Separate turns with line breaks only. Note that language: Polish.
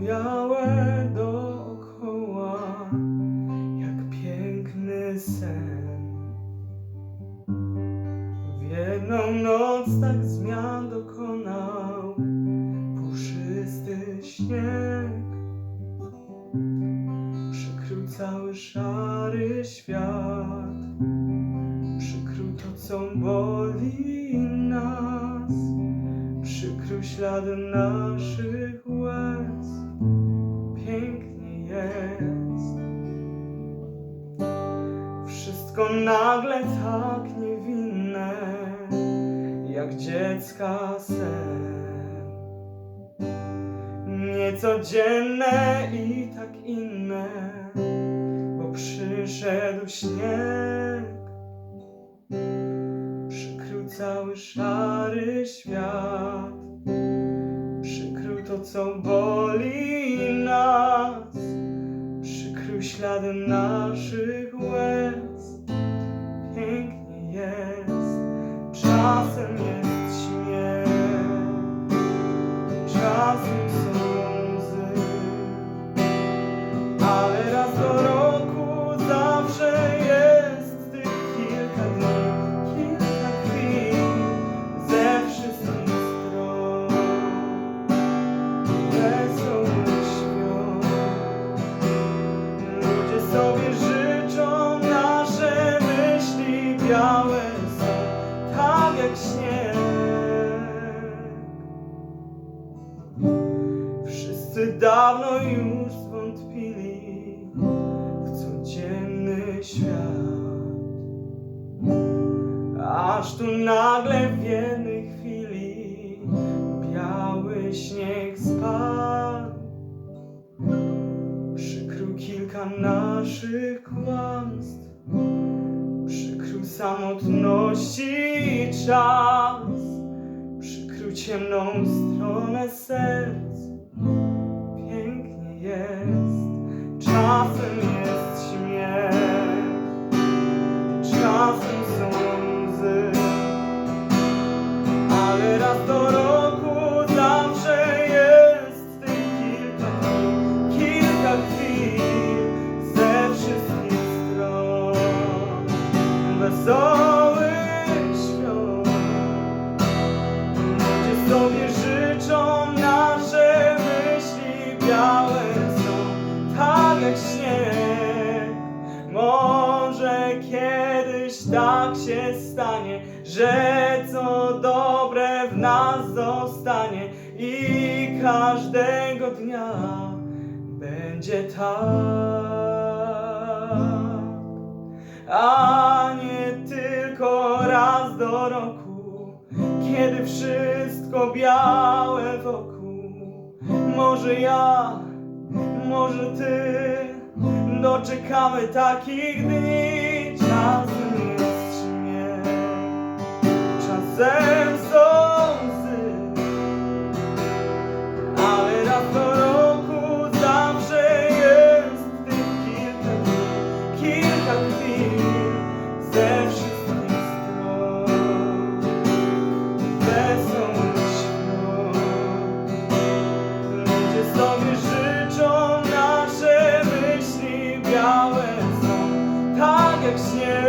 białe dookoła, jak piękny sen. W jedną noc tak zmian dokonał puszysty śnieg. Przykrył cały szary świat, przykrył to, co boli nas przykrył ślady naszych łez. Jest. Wszystko nagle tak niewinne, jak dziecka sen. Niecodzienne i tak inne, bo przyszedł śnieg. Przykrył cały szary świat, to, co boli nas, ślady naszych łez. Pięknie jest, czasem jest śnieg. Wszyscy dawno już zwątpili w codzienny świat. Aż tu nagle w jednej chwili biały śnieg spadł. Przykrył kilka naszych kłamstw, samotności czas, przykrył ciemną stronę serc. Pięknie jest, czasem wesołych świąt. Ludzie sobie życzą, nasze myśli białe są, tak jak śnieg. Może kiedyś tak się stanie, że co dobre w nas zostanie i każdego dnia będzie tak a roku, kiedy wszystko białe wokół. Może ja, może ty, doczekamy takich dni. Śnieg.